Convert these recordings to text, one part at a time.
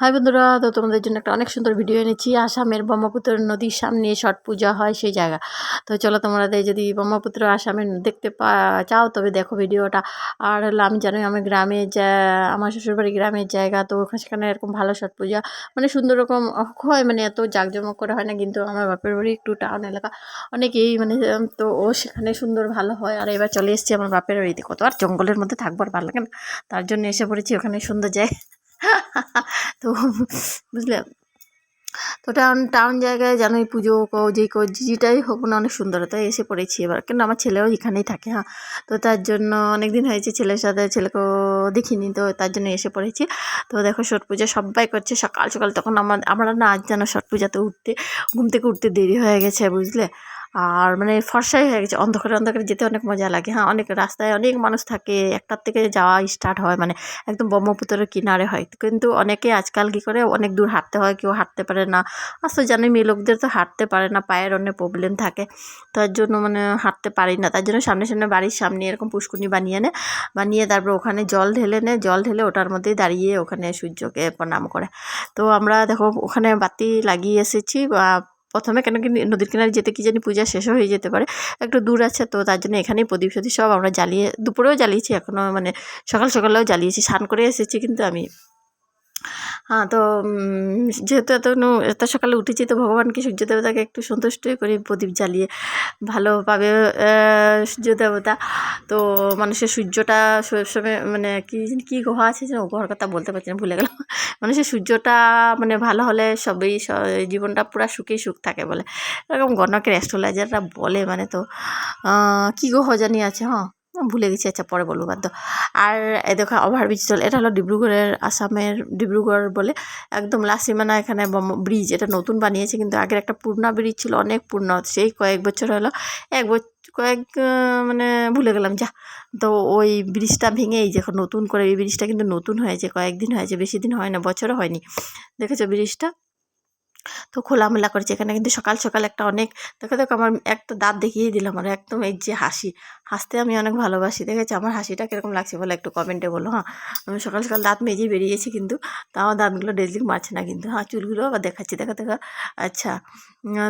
High বন্ধুরা, তো তোমাদের জন্য একটা অনেক সুন্দর ভিডিও এনেছি। আসামের ব্রহ্মপুত্র নদীর সামনে ছট পূজা হয় সেই জায়গা। তো চলো তোমরা যদি ব্রহ্মপুত্র আসামে দেখতে চাও, তবে দেখো ভিডিওটা আর হলো আমি জানি আমার গ্রামে যা আমার শ্বশুরবাড়ি গ্রামের জায়গা, তো ওখানে সেখানে এরকম ভালো ছট পূজা। মানে সুন্দর রকম হয় মানে এত জাঁকজমক করে হয় না, কিন্তু আমার বাপের বাড়ি একটু টাউন এলাকা। অনেকেই মানে তো ও সেখানে সুন্দর ভালো হয়। আর এবার চলে এসেছি আমার বাপের বাড়িতে। কত আর জঙ্গলের মধ্যে থাকব আর ভালো লাগে না। তার জন্য এসে পড়েছি ওখানে সুন্দর যায় তো বুঝলে? তো টাউন টাউন জায়গায় জানোই পুজো কো, যেই কো, যেটাই হোক না অনেক সুন্দর, তাই এসে পড়েছি এবার। কিন্তু আমার ছেলেও এখানেই থাকে হ্যাঁ। তো তার জন্য অনেক দিন হয়েছে ছেলের সাথে, ছেলেকেও দেখিনি, তো তার জন্য এসে পড়েছি। তো দেখো ছট পূজা সবাই করছে, সকাল সকাল তখন আমার, আমরা না আজ যেন ছট পূজাতে উঠতে, ঘুম থেকে উঠতে দেরি হয়ে গেছে, বুঝলে? আর মানে ফর্সাই হয়ে গেছে, অন্ধকারে অন্ধকারে যেতে অনেক মজা লাগে। হ্যাঁ অনেক রাস্তায় অনেক মানুষ থাকে, একটার থেকে যাওয়া স্টার্ট হয় মানে একদম ব্রহ্মপুত্রের কিনারে হয়। কিন্তু অনেকে আজকাল কী করে, অনেক দূর হাঁটতে হয়, কেউ হাঁটতে পারে না। আর তো জানি মেয়ে লোকদের তো হাঁটতে পারে না, পায়ের অনেক প্রবলেম থাকে। তার জন্য মানে হাঁটতে পারি না। তার জন্য সামনে সামনে বাড়ির সামনে এরকম পুষ্কুনি বানিয়ে নেয় বানিয়ে তারপর ওখানে জল ঢেলে নে, জল ঢেলে ওটার মধ্যেই দাঁড়িয়ে ওখানে সূর্যকে প্রণাম করে। তো আমরা দেখো, ওখানে বাতি লাগিয়ে এসেছি, বা প্রথমে কেন কি নদীর কিনারে যেতে কি জানি পূজা শেষও হয়ে যেতে পারে। একটু দূর আছে তো তার জন্য এখানেই প্রদীপ সদীপ সব আমরা জ্বালিয়ে, দুপুরেও জ্বালিয়েছি এখনও মানে সকাল সকালেও জ্বালিয়েছি, স্নান করে এসেছি কিন্তু আমি তো যেহেতু এত এত সকালে উঠেছি, তো ভগবানকে সূর্য দেবতাকে একটু সন্তুষ্টই করি প্রদীপ জ্বালিয়ে ভালো পাবে সূর্য দেবতা। তো মানুষের সূর্যটা সবসময় মানে কি কি গ্রহ আছে যেন গ্রহর কথা বলতে পারছি না, ভুলে গেলাম। মানুষের সূর্যটা মানে ভালো হলে সবই জীবনটা পুরো সুখেই সুখ থাকে বলে। এরকম গণকের অ্যাস্ট্রোলজাররা বলে মানে তো কি গ্রহ জানি আছে হ্যাঁ। ভুলে গেছি আচ্ছা পরে বলব, বাদ। আর দেখো ওভারব্রিজ চল এটা হলো ডিব্রুগড়ের আসামের ডিব্রুগড় বলে, একদম লাসিমানা এখানে ব্রিজ এটা নতুন বানিয়েছে, কিন্তু আগের একটা পুরনা ব্রিজ ছিল, অনেক পুরনো, সেই কয়েক বছর হলো, এক বছর কয়েক মানে ভুলে গেলাম, যা। তো ওই ব্রিজটা ভেঙে এই নতুন করে, এই ব্রিজটা কিন্তু নতুন হয়েছে, কয়েকদিন হয়েছে, বেশি দিন হয় না, বছরও হয়নি। দেখেছ ব্রিজটা তো খোলামেলা করেছে এখানে কিন্তু সকাল সকাল একটা অনেক, দেখো দেখো, আমার একটা দাঁত দেখিয়ে দিলাম আর একদম এই যে হাসি। হাসতে আমি অনেক ভালোবাসি, দেখেছি? আমার হাসিটা কীরকম লাগছে বলে একটু কমেন্টে বলো হ্যাঁ? আমি সকাল সকাল দাঁত মেজে বেরিয়েছি কিন্তু, তাও দাঁতগুলো ডেজলিং মারছে না কিন্তু হ্যাঁ চুলগুলো আবার দেখাচ্ছি, দেখা, দেখো আচ্ছা।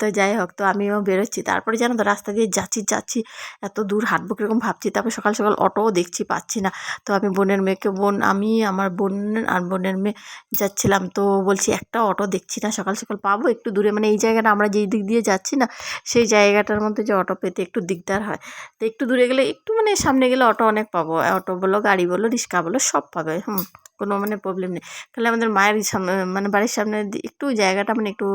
তো যাই হোক, তো আমিও বেরোচ্ছি। তারপরে জানো তো, রাস্তা দিয়ে যাচ্ছি যাচ্ছি। এত দূর হাঁটবো কীরকম ভাবছি, তারপর সকাল সকাল অটোও দেখছি, পাচ্ছি না। তো আমি বোনের মেয়েকে, বোন, আমি, আমার বোন আর বোনের মেয়ে যাচ্ছিলাম। তো বলছি, একটা অটো দেখছি না, সকাল সকাল পাবো একটু দূরে। মানে এই জায়গাটা আমরা যেই দিক দিয়ে যাচ্ছি না, সেই জায়গাটার মধ্যে যে অটো পেতে একটু দিকদার হয়। তো একটু দূরে গেলে, একটু মানে সামনে গেলে অটো অনেক পাবো। অটো বলো, গাড়ি বলো, রিক্সা বলো, সব পাবে। হুম। কোনো মানে প্রবলেম নেই। তাহলে আমাদের মায়ের সামনে মানে বাড়ির সামনে একটু জায়গাটা মানে একটু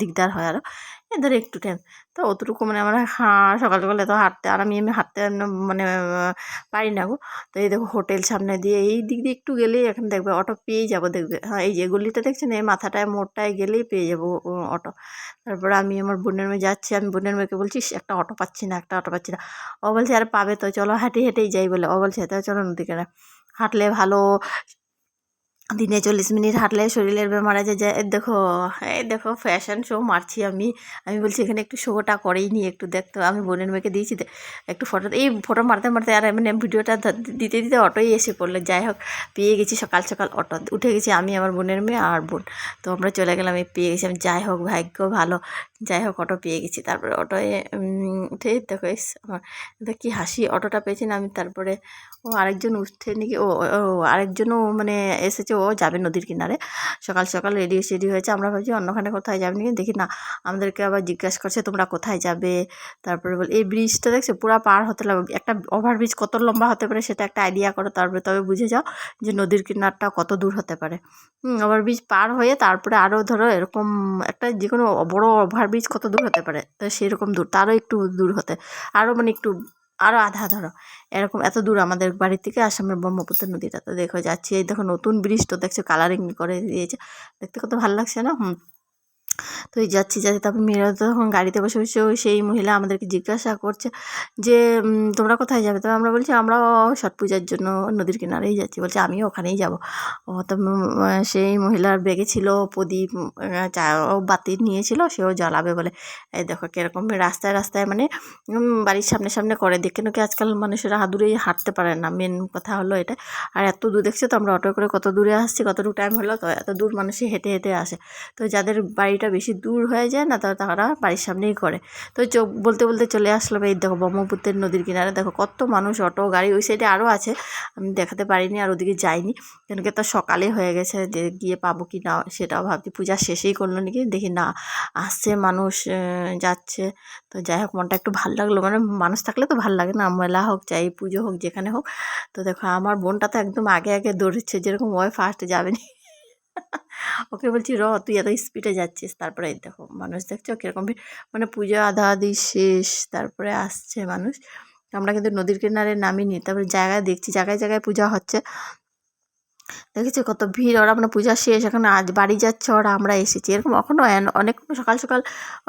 দিকদার হয় আরও এদের একটু টাইম তো অতটুকু মানে আমরা সকাল সকাল এত হাঁটতে, আর আমি এমনি হাঁটতে মানে পারি না গো। তো এই দেখো হোটেল সামনে দিয়ে, এই দিক দিয়ে একটু গেলেই এখন দেখবে অটো পেয়েই যাব দেখবে। হ্যাঁ এই যে গলিটা দেখছেন, এই মাথাটায়, মোড়টায় গেলেই পেয়ে যাব অটো তারপরে আমি আমার বোনের মেয়ে যাচ্ছি, আমি বোনের মেয়েকে বলছি একটা অটো পাচ্ছি না, একটা অটো পাচ্ছি না। ও বলছে, আর পাবে তো, চলো হেঁটে হেঁটেই যাই বলে। ও বলছে, তো চলো নদীকে হাঁটলে ভালো দিনে চল্লিশ মিনিট হাঁটলে শরীরের বেমার আছে যে দেখো এই দেখো ফ্যাশন শো মারছি আমি। আমি বলছি এখানে একটু শোটা করেই নি একটু দেখতো আমি বোনের মেয়েকে দিয়েছি একটু ফটো এই ফটো মারতে মারতে আর মানে ভিডিওটা দিতে দিতে অটোই এসে পড়ল। যাই হোক পেয়ে গেছি সকাল সকাল অটো। উঠে গেছি আমি আমার বোনের মেয়ে আর বোন। তো আমরা চলে গেলাম এই পেয়ে গেছি আমি। যাই হোক ভাগ্য ভালো। যাই হোক অটো পেয়ে গেছি। তারপরে অটোয় উঠে দেখো আমার দেখ কি হাসি। অটোটা পেয়েছি না আমি। তারপরে ও আরেকজন উঠে নাকি ও, আরেকজনও মানে এসেছে ও যাবে নদীর কিনারে। সকাল সকাল রেডি সেডি হয়েছে। আমরা ভাবছি অন্যখানে কোথায় যাবে নাকি? দেখি না, আমাদেরকে আবার জিজ্ঞাসা করছে, তোমরা কোথায় যাবে? তারপরে বল, এই ব্রিজটা দেখছ? পুরো পার হতে লাগবে। একটা ওভারব্রিজ কত লম্বা হতে পারে সেটা একটা আইডিয়া করো তারপরে, তবে বুঝে যাও যে নদীর কিনারটা কত দূর হতে পারে। ওভারব্রিজ পার হয়ে তারপরে আরও ধরো এরকম একটা যে কোনো বড় ওভারব্রিজ কত দূর হতে পারে? তো সেরকম দূর, তারও একটু দূর হতে। আরও মানে একটু আরও আধা ধরো এরকম এত দূর আমাদের বাড়ি থেকে আসামের ব্রহ্মপুত্র নদীটা। তো দেখো, যাচ্ছি। এই দেখো নতুন ব্রিজ তো দেখছ কালারিং করে দিয়েছে। দেখতে কত ভালো লাগছে না? হুম। তো এই যাচ্ছি যাচ্ছি, তারপর মেয়েরা তখন গাড়িতে বসে বসে সেই মহিলা আমাদেরকে জিজ্ঞাসা করছে যে তোমরা কোথায় যাবে? তো আমরা বলছি আমরাও ছট পূজার জন্য নদীর কিনারেই যাচ্ছি। বলছে, আমিও ওখানেই যাব। ও তো সেই মহিলার ব্যাগে ছিল প্রদীপ চা বাতি নিয়েছিল, সেও জ্বালাবে বলে। এই দেখো কীরকম রাস্তায় রাস্তায় মানে বাড়ির সামনে সামনে করে। দেখে নাকি আজকাল মানুষেরা দূরেই হাঁটতে পারে না। মেন কথা হলো এটা। আর এত দূর দেখছ তো, আমরা অটো করে কত দূরে আসছি, কতটুকু টাইম হলো, তো এত দূর মানুষই হেঁটে হেঁটে আসে। তো যাদের বাড়িটা বেশি দূর হয়ে যায় না, তো তারা বাড়ির সামনেই করে। তো চোখ বলতে বলতে চলে আসলাম, এই দেখো ব্রহ্মপুত্রের নদীর কিনারে। দেখো কত মানুষ, অটো, গাড়ি ওই সাইডে আরও আছে। আমি দেখাতে পারিনি আর ওদিকে যাইনি। কেন কি তো সকালে হয়ে গেছে, যে গিয়ে পাবো কি না সেটাও ভাবছি। পূজা শেষেই করল নাকি? দেখি না, আসছে মানুষ যাচ্ছে। তো যাই হোক, মনটা একটু ভালো লাগল। মানে মানুষ থাকলে তো ভালো লাগে না, মেলা হোক, চাই পুজো হোক, যেখানে হোক। তো দেখো, আমার বোনটা তো একদম আগে আগে দৌড়চ্ছে, যেরকম ওই ফার্স্ট যাবে না। ওকে বলছি, র, তুই এত স্পিডে যাচ্ছিস। তারপরে দেখো, মানুষ দেখছ কীরকম মানে পূজা আধা আধি শেষ, তারপরে আসছে মানুষ। আমরা কিন্তু নদীর কিনারে নামিনি, তারপরে জায়গায় দেখছি, জায়গায় জায়গায় পূজা হচ্ছে। দেখেছি কত ভিড়, ওরা মানে পূজা শেষ, এখন আজ বাড়ি যাচ্ছে ওরা, আমরা এসেছি। এরকম এখনও অনেক সকাল সকাল,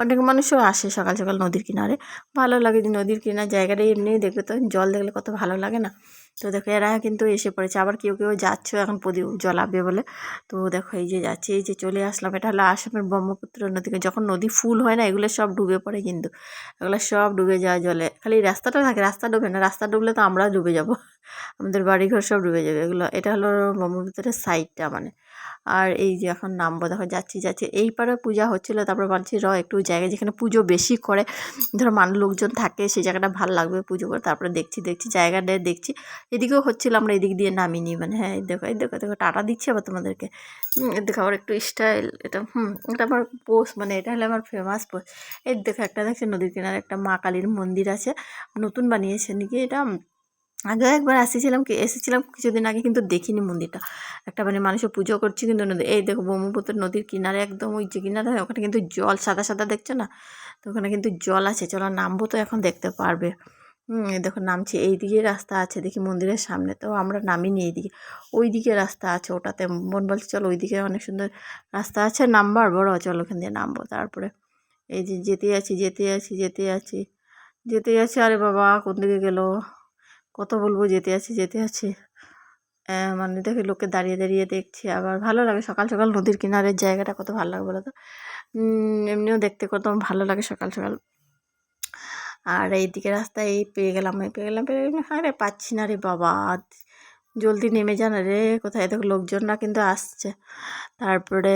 অনেক মানুষও আসে সকাল সকাল নদীর কিনারে। ভালো লাগে নদীর কিনার জায়গাটা এমনি দেখবে তো, জল দেখলে কত ভালো লাগে না? তো দেখো এরা কিন্তু এসে পড়েছে। আবার কেউ কেউ যাচ্ছে এখন প্রদীপ জ্বলাবে বলে। তো দেখো এই যে যাচ্ছে, এই যে চলে আসলাম। এটা হলো আসামের ব্রহ্মপুত্র নদীকে। যখন নদী ফুল হয় না, এগুলো সব ডুবে পড়ে কিন্তু। এগুলো সব ডুবে যায় জলে। খালি রাস্তাটা থাকে, রাস্তা ডুবে না। রাস্তা ডুবলে তো আমরা ডুবে যাব। আমাদের বাড়িঘর সব ডুবে যাবে। এগুলো, এটা হলো ব্রহ্মপুত্রের সাইডটা মানে। আর এই যে এখন নামবো দেখো যাচ্ছি যাচ্ছি এই পারে পূজা হচ্ছিল, তারপর ভাবছি, র, একটু জায়গায় যেখানে পুজো বেশি করে, ধরো মানুষ লোকজন থাকে, সেই জায়গাটা ভালো লাগবে পুজো করে। তারপরে দেখছি দেখছি, জায়গাটা দেখছি। এদিকেও হচ্ছিল, আমরা এদিক দিয়ে নামিনি মানে হ্যাঁ এই দেখো এই দেখো দেখো, টাটা দিচ্ছি আবার তোমাদেরকে। দেখো, আবার একটু স্টাইল এটা, হুম, এটা আমার পোস্ট মানে এটা হলো আমার ফেমাস পোস্ট এই দেখো, একটা দেখছি নদীর কিনারে একটা মা কালীর মন্দির আছে, নতুন বানিয়েছে, নাকি এটা? আগে একবার আসেছিলাম কি, এসেছিলাম কিছুদিন আগে কিন্তু দেখিনি মন্দিরটা। একটা মানে মানুষও পুজো করছে কিন্তু নদী, এই দেখো ব্রহ্মপুত্র নদীর কিনারে একদম ওই যে কিনারে ওখানে কিন্তু জল সাদা সাদা দেখছ না? তো ওখানে কিন্তু জল আছে, চলো নামবো তো এখন দেখতে পারবে। দেখো নামছি এই দিকে রাস্তা আছে দেখি মন্দিরের সামনে, তো আমরা নামিনি এইদিকে। ওই দিকে রাস্তা আছে ওটাতে, মন বলছে চলো ওই দিকে অনেক সুন্দর রাস্তা আছে, নামবার বড়, চলো ওখান দিয়ে নামবো তারপরে। এই যে যেতে আছি যেতে আছি যেতে আছি যেতে আছি, আরে বাবা কোন দিকে গেলো? কত বলব যেতে আছি যেতে আছি। মানে দেখে লোকে দাঁড়িয়ে দাঁড়িয়ে দেখছি। আবার ভালো লাগে সকাল সকাল নদীর কিনারের জায়গাটা কত ভালো লাগে বলো তো এমনিও দেখতে কত ভালো লাগে সকাল সকাল। আর এই এইদিকে রাস্তায় এই পেয়ে গেলাম, এই পেয়ে গেলাম পেয়ে গেলাম হ্যাঁ রে পাচ্ছি না রে বাবা। জলদি নেমে যান রে। কোথায়? দেখো লোকজনরা কিন্তু আসছে। তারপরে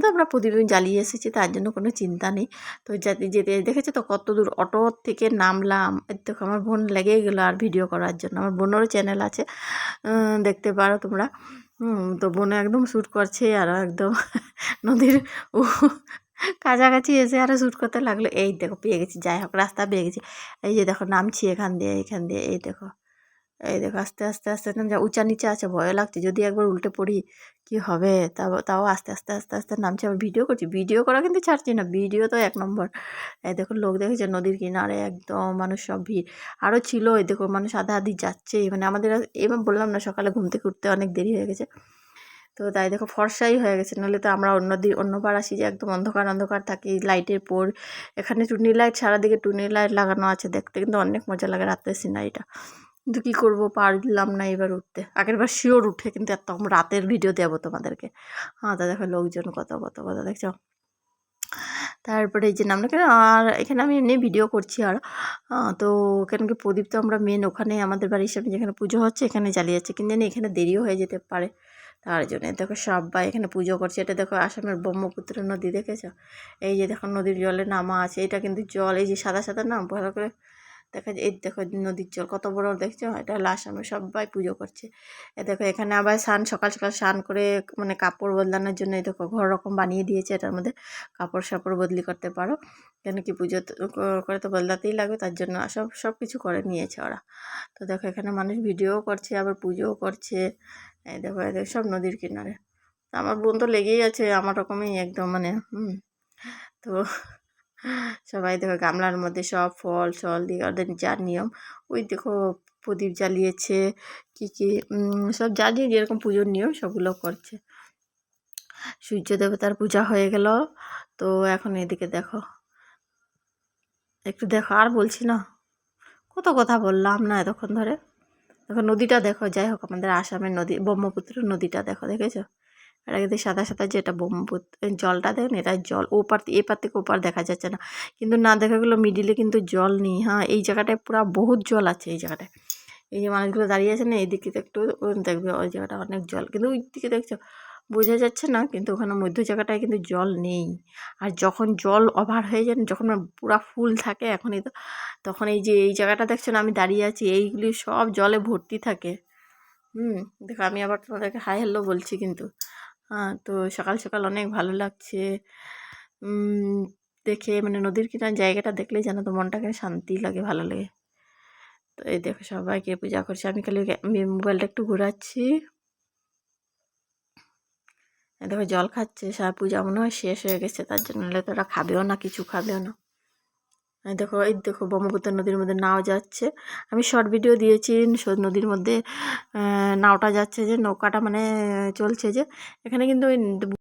তো আমরা প্রদীপ জ্বালিয়ে এসেছি, তার জন্য কোনো চিন্তা নেই। তো যাতে, যেতে দেখেছ তো কত দূর? অটো থেকে নামলাম। দেখো আমার বোন লেগেই গেলো আর ভিডিও করার জন্য। আমার বোনেরও চ্যানেল আছে। দেখতে পারো তোমরা। তো বোনে একদম শ্যুট করছে আর একদম নদীর কাছাকাছি এসে আরও শ্যুট করতে লাগল। এই দেখো পেয়ে গেছি। যাই হোক, রাস্তা পেয়ে গেছি। এই যে দেখো, নামছি এখান দিয়ে এখান দিয়ে। এই দেখো। এই দেখো, আস্তে আস্তে আস্তে যা উঁচা নিচে আছে, ভয় লাগছে। যদি একবার উল্টে পড়ি, কি হবে? তাও তাও আস্তে আস্তে আস্তে আস্তে নামছে। আবার ভিডিও করছি। ভিডিও করা কিন্তু ছাড়ছি না। ভিডিও তো এক নম্বর। এই দেখো, লোক দেখেছে নদীর কিনারে, একদম মানুষ সব ভিড়। আরও ছিল, এই দেখো, মানুষ আধা আধি যাচ্ছে। মানে আমাদের এবার বললাম না, সকালে ঘুম থেকে উঠতে অনেক দেরি হয়ে গেছে। তো তাই দেখো, ফর্সাই হয়ে গেছে। নাহলে তো আমরা অন্য দিন অন্যবার আসি যে একদম অন্ধকার অন্ধকার থাকি, লাইটের পর। এখানে টুনি লাইট, সারাদিকে টুনি লাইট লাগানো আছে। দেখতে কিন্তু অনেক মজা লাগে রাতের সিনারিটা। কিন্তু কী করব? পারলাম না এবার উঠতে। আগের বার শিওর উঠে, কিন্তু এত রাতের ভিডিও দেবো তোমাদেরকে। হ্যাঁ তা দেখো লোকজন কত কত কত দেখছ? তারপরে এই যে নামটা কেন আর এখানে আমি এমনি ভিডিও করছি আর তো কেন কি প্রদীপ তো আমরা মেন ওখানে আমাদের বাড়ির সামনে যেখানে পুজো হচ্ছে, এখানে জ্বালিয়েছে কিন্তু জানি এখানে দেরিও হয়ে যেতে পারে। তার জন্য দেখো সবাই এখানে পুজো করছে। এটা দেখো আসামের ব্রহ্মপুত্র নদী, দেখেছ? এই যে দেখো নদীর জলে নামা আছে। এটা কিন্তু জল, এই যে সাদা সাদা না, ভালো করে দেখা যায় এই দেখো নদীর জল কত বড়, দেখছ? এটা হলো আসামে সবাই পুজো করছে। এ দেখো, এখানে আবার স্নান, সকাল সকাল স্নান করে মানে কাপড় বদলানোর জন্য এই দেখো ঘর রকম বানিয়ে দিয়েছে এটার মধ্যে। কাপড় সাপড় বদলি করতে পারো। কেন কি পুজো করে তো বদলাতেই লাগবে, তার জন্য সব সব কিছু করে নিয়েছে ওরা। তো দেখো, এখানে মানুষ ভিডিওও করছে, আবার পুজোও করছে। এই দেখো এই দেখো সব নদীর কিনারে। আমার বোন তো লেগেই আছে, আমার রকমই একদম মানে হুম। তো সবাই দেখো গামলার মধ্যে সব ফল, টল দিয়ে ওদের যার নিয়ম, ওই দেখো প্রদীপ জ্বালিয়েছে, কী কী সব জ্বালিয়ে যেরকম পুজোর নিয়ম সবগুলো করছে। সূর্য দেবতার পূজা হয়ে গেল, তো এখন এদিকে দেখো। একটু দেখো, আর বলছি না, কত কথা বললাম না এতক্ষণ ধরে। দেখো নদীটা দেখো, যাই হোক, আমাদের আসামের নদী ব্রহ্মপুত্র নদীটা দেখো, দেখেছ? এটা কিন্তু সাদা সাদা যেটা ব্রহ্মপুত্র জলটা দেখুন, এটা জল, ওপার এ পার থেকে ওপার দেখা যাচ্ছে না। কিন্তু না দেখা গেলো মিডিলে কিন্তু জল নেই হ্যাঁ এই জায়গাটায় পুরো বহুত জল আছে এই জায়গাটায়। এই যে মানুষগুলো দাঁড়িয়ে আছে না, এই দিকে একটু দেখবে ওই জায়গাটা অনেক জল। কিন্তু ওই দিকে দেখছ, বোঝা যাচ্ছে না, কিন্তু ওখানে মধ্য জায়গাটায় কিন্তু জল নেই। আর যখন জল ওভার হয়ে যায়, যখন পুরা ফুল থাকে এখনই তো, তখন এই যে, এই জায়গাটা দেখছ না, আমি দাঁড়িয়ে আছি, এইগুলি সব জলে ভর্তি থাকে। হুম, দেখো, আমি আবার তোমাদেরকে হাই হ্যালো বলছি কিন্তু। তো সকাল সকাল অনেক ভালো লাগছে। দেখে মানে নদীর কিনার জায়গাটা দেখলেই যেন তো মনটাকে শান্তি লাগে, ভালো লাগে। তো এই দেখো সবাইকে পূজা করছে। আমি খালি মোবাইলটা একটু ঘোরাচ্ছি। দেখো জল খাচ্ছে সব পূজা মনে হয় শেষ হয়ে গেছে, তার জন্য নাহলে তো ওরা খাবেও না, কিছু খাবেও না। দেখো, এই দেখো ব্রহ্মপুত্র নদীর মধ্যে নাও যাচ্ছে। আমি শর্ট ভিডিও দিয়েছি নদীর মধ্যে নাওটা যাচ্ছে যে, নৌকাটা মানে চলছে যে। এখানে কিন্তু ওই